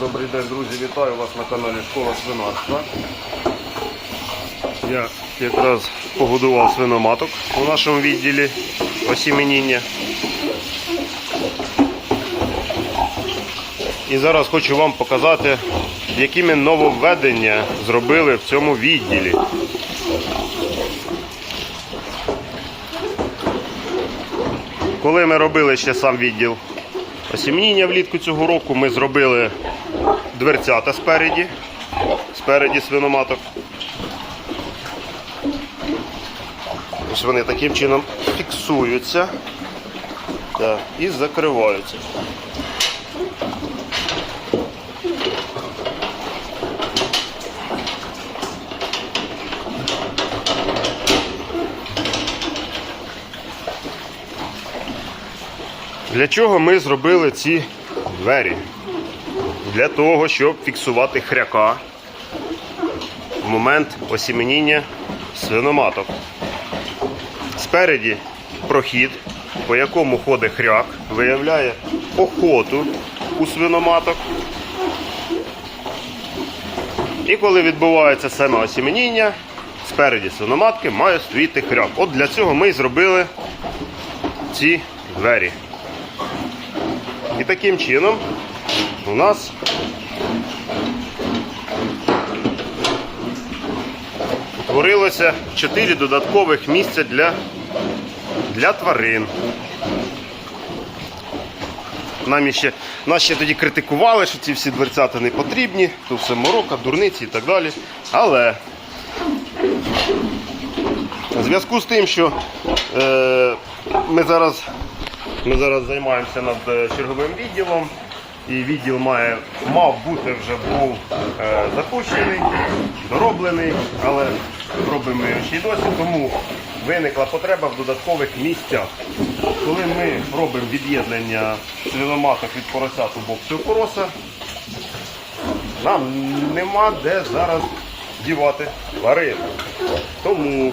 Добрий день, друзі, вітаю вас на каналі Школа свинарства. Я якраз погодував свиноматок у нашому відділі осіменіння. І зараз хочу вам показати, які ми нововведення зробили в цьому відділі. Коли ми робили ще сам відділ осімніння влітку цього року, ми зробили дверцята спереді, спереді свиноматок. Ось вони таким чином фіксуються так, і закриваються. Для чого ми зробили ці двері? Для того, щоб фіксувати хряка в момент осіменіння свиноматок. Спереді прохід, по якому ходить хряк, виявляє охоту у свиноматок. І коли відбувається саме осіменіння, спереді свиноматки має стоїти хряк. От для цього ми і зробили ці двері. І таким чином у нас утворилося 4 додаткових місця для, для тварин. Нам ще, нас ще тоді критикували, що ці всі дверцята не потрібні, то все морока, дурниці і так далі. Але в зв'язку з тим, що е, ми зараз ми зараз займаємося над е, черговим відділом. І відділ має, мав бути вже був е, запущений, дороблений, але робимо його ще й досі, тому виникла потреба в додаткових місцях. Коли ми робимо від'єднання свиноматок від поросят у бок цього пороса, нам нема де зараз дівати тварин. Тому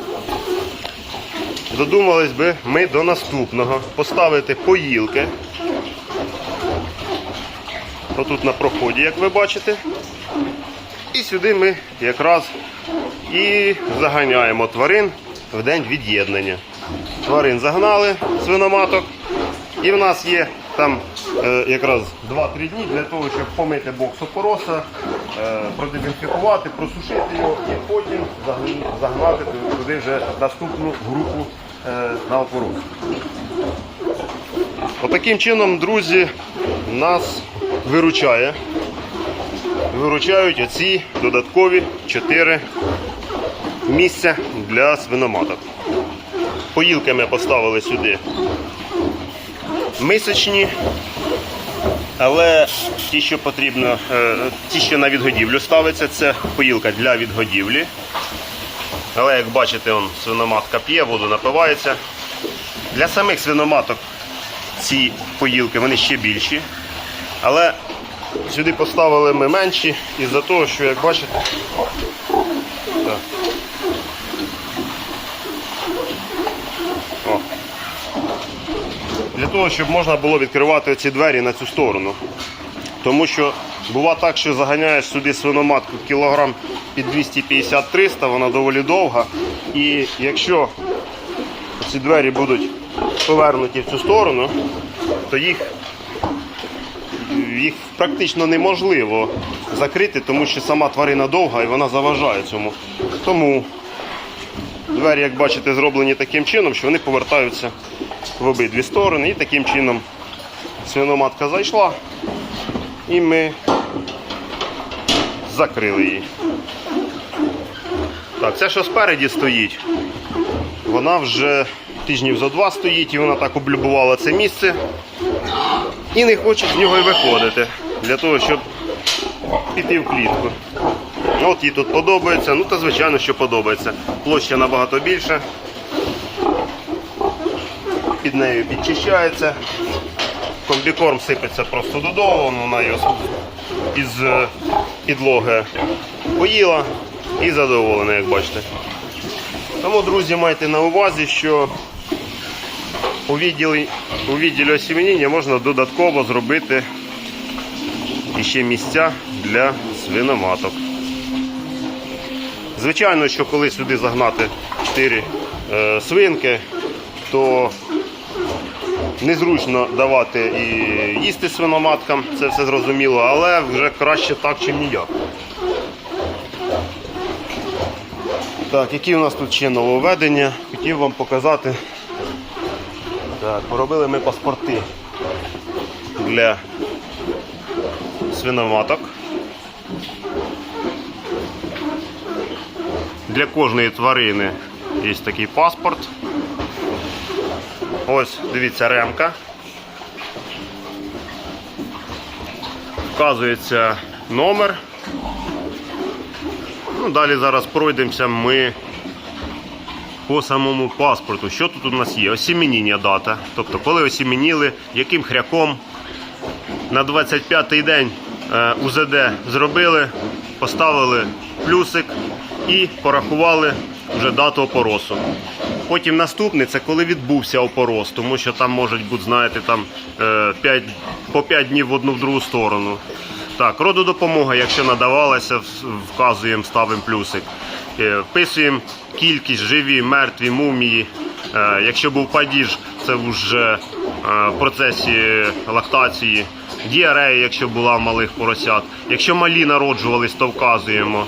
Додумались би ми до наступного поставити поїлки. Отут на проході, як ви бачите. І сюди ми якраз і заганяємо тварин в день від'єднання. Тварин загнали свиноматок. І в нас є там е, якраз 2-3 дні для того, щоб помити бокс опороса, е, продезінфікувати, просушити його і потім загнати туди вже наступну групу е, на опорос. Отаким чином, друзі, нас виручає. Виручають оці додаткові 4 місця для свиноматок. Поїлки ми поставили сюди мисочні, але ті, що потрібно, е, ті, що на відгодівлю ставиться, це поїлка для відгодівлі. Але як бачите, он, свиноматка п'є, воду напивається. Для самих свиноматок ці поїлки вони ще більші. Але сюди поставили ми менші із-за того, що, як бачите. Для того, щоб можна було відкривати ці двері на цю сторону. Тому що бува так, що заганяєш сюди свиноматку кілограм під 250-300, вона доволі довга. І якщо ці двері будуть повернуті в цю сторону, то їх, їх практично неможливо закрити, тому що сама тварина довга і вона заважає цьому. Тому двері, як бачите, зроблені таким чином, що вони повертаються в обидві сторони. І таким чином свиноматка зайшла і ми закрили її. Так, це що спереді стоїть, вона вже тижнів зо два стоїть і вона так облюбувала це місце і не хоче з нього й виходити для того, щоб піти в клітку. От їй тут подобається, ну та звичайно, що подобається. Площа набагато більша. Під нею підчищається. Комбікорм сипеться просто додолу, вона його із е, підлоги поїла і задоволена, як бачите. Тому, друзі, майте на увазі, що у відділі, у можна додатково зробити ще місця для свиноматок. Звичайно, що коли сюди загнати 4 е, свинки, то незручно давати і їсти свиноматкам, це все зрозуміло, але вже краще так, чим ніяк. Так, які у нас тут ще нововведення? Хотів вам показати. Так, поробили ми паспорти для свиноматок. Для кожної тварини є такий паспорт. Ось, дивіться, ремка. Вказується номер. Ну, далі зараз пройдемося ми по самому паспорту. Що тут у нас є? Осімініння дата. Тобто, коли осімініли, яким хряком на 25-й день е, УЗД зробили, поставили плюсик і порахували вже дату опоросу. Потім наступний це коли відбувся опорос, тому що там можуть бути, знаєте, там е, 5, по 5 днів в одну в другу сторону. Так, рододопомога, якщо надавалася, вказуємо, ставимо плюсик. Е, Вписуємо кількість живі, мертві, мумії. Е, Якщо був падіж, це вже е, в процесі лактації. Діарея, якщо була в малих поросят. Якщо малі народжувались, то вказуємо.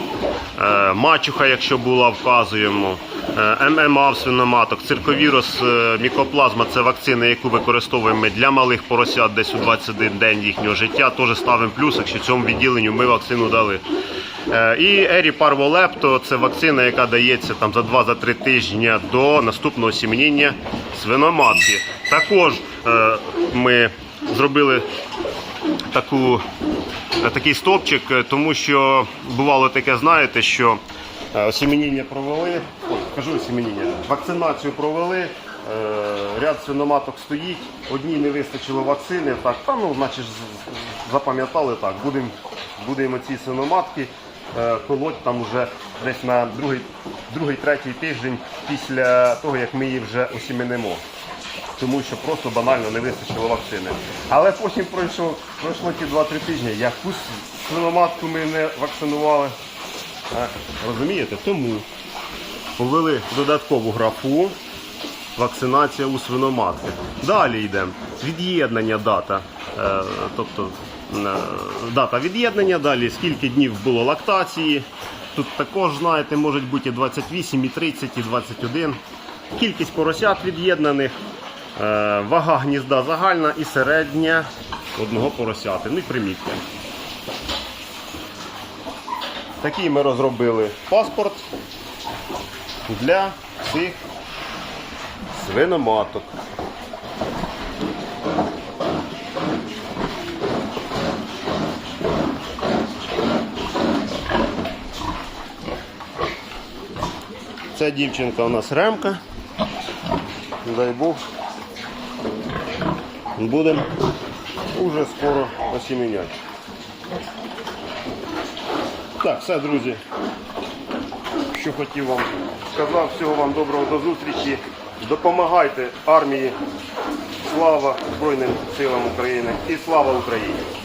Мачуха, якщо була, вказуємо. ММА в свиноматок, цирковірус, мікоплазма це вакцина, яку використовуємо для малих поросят десь у 21 день їхнього життя. Теж ставимо плюс, якщо цьому відділенню ми вакцину дали. Е, І Ері Парволепто це вакцина, яка дається там за 2-3 тижні до наступного сім'яння свиноматки. Також е, ми зробили таку, е, такий стопчик, тому що бувало таке, знаєте, що е, провели, о, кажу осімініння, вакцинацію провели, ряд свиноматок стоїть, одній не вистачило вакцини, так, та ну, значить, запам'ятали так, будемо будемо ці свиноматки колоть там уже десь на другий, другий, третій тиждень після того, як ми її вже осімінимо тому що просто банально не вистачило вакцини. Але потім пройшло, пройшло ті 2-3 тижні, якусь свиноматку ми не вакцинували. А, розумієте? Тому повели додаткову графу вакцинація у свиноматки. Далі йдемо. Від'єднання дата. Е, тобто е, дата від'єднання, далі скільки днів було лактації. Тут також, знаєте, можуть бути і 28, і 30, і 21. Кількість поросят від'єднаних, е, вага гнізда загальна і середня одного поросяти. Ну і примітки. Такий ми розробили паспорт для цих свиноматок. Ця дівчинка у нас ремка. Дай Бог. Будемо уже скоро осіміняти. Так, все, друзі. Що хотів вам сказав, всього вам доброго до зустрічі. Допомагайте армії. Слава Збройним силам України і слава Україні!